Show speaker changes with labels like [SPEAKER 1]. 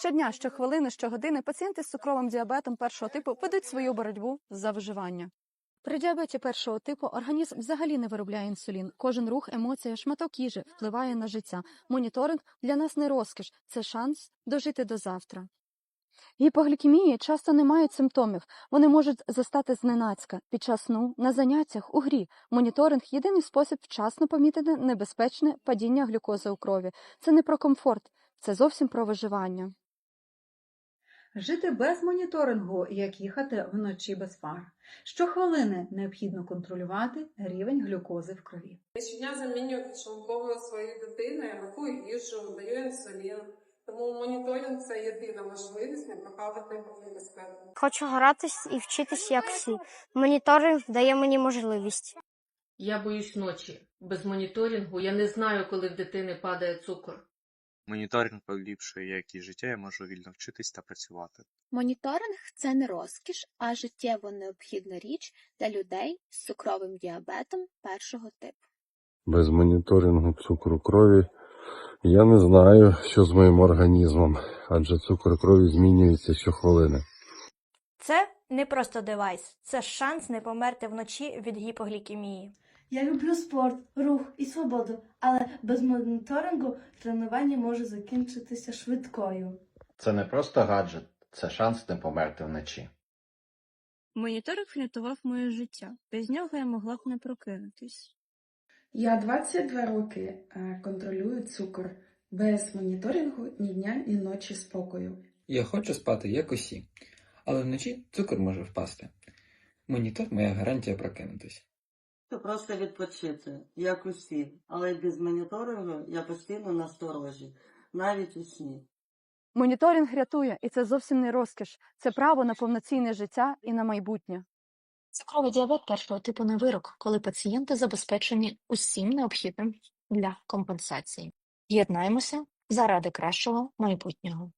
[SPEAKER 1] Щодня, щохвилини, щогодини пацієнти з цукровим діабетом першого типу ведуть свою боротьбу за виживання. При діабеті першого типу організм взагалі не виробляє інсулін. Кожен рух, емоція, шматок їжі впливає на життя. Моніторинг для нас не розкіш, це шанс дожити до завтра. Гіпоглікемії часто не мають симптомів. Вони можуть застати зненацька під час сну, на заняттях, у грі. Моніторинг єдиний спосіб вчасно помітити небезпечне падіння глюкози у крові. Це не про комфорт, це зовсім про виживання.
[SPEAKER 2] Жити без моніторингу, як їхати вночі без фар. Щохвилини необхідно контролювати рівень глюкози в крові.
[SPEAKER 3] Я щодня замінюю підшлункову своєї дитини, рахую їжу, даю інсулін. Тому моніторинг це єдина можливість не прохавати небезпеку.
[SPEAKER 4] Хочу гратись і вчитись як всі. Моніторинг дає мені можливість.
[SPEAKER 5] Я боюсь ночі. Без моніторингу я не знаю, коли в дитини падає цукор.
[SPEAKER 6] Моніторинг поліпшує якість життя, я можу вільно вчитись та працювати.
[SPEAKER 7] Моніторинг це не розкіш, а життєво необхідна річ для людей з цукровим діабетом першого типу.
[SPEAKER 8] Без моніторингу цукру крові я не знаю, що з моїм організмом, адже цукор крові змінюється щохвилини.
[SPEAKER 9] Це не просто девайс, це шанс не померти вночі від гіпоглікемії.
[SPEAKER 10] Я люблю спорт, рух і свободу, але без моніторингу тренування може закінчитися швидкою.
[SPEAKER 11] Це не просто гаджет, це шанс не померти вночі.
[SPEAKER 12] Моніторинг врятував моє життя. Без нього я могла б не прокинутись.
[SPEAKER 13] Я 22 роки е, контролюю цукор. Без моніторингу ні дня, ні ночі спокою.
[SPEAKER 14] Я хочу спати як усі, але вночі цукор може впасти. Монітор моя гарантія прокинутись.
[SPEAKER 15] Це просто відпочити, як усі, але без моніторингу я постійно насторожі, навіть у сні.
[SPEAKER 1] Моніторинг рятує, і це зовсім не розкіш. Це право на повноцінне життя і на майбутнє.
[SPEAKER 16] Цукровий діабет першого типу не вирок, коли пацієнти забезпечені усім необхідним для компенсації. Єднаємося заради кращого майбутнього.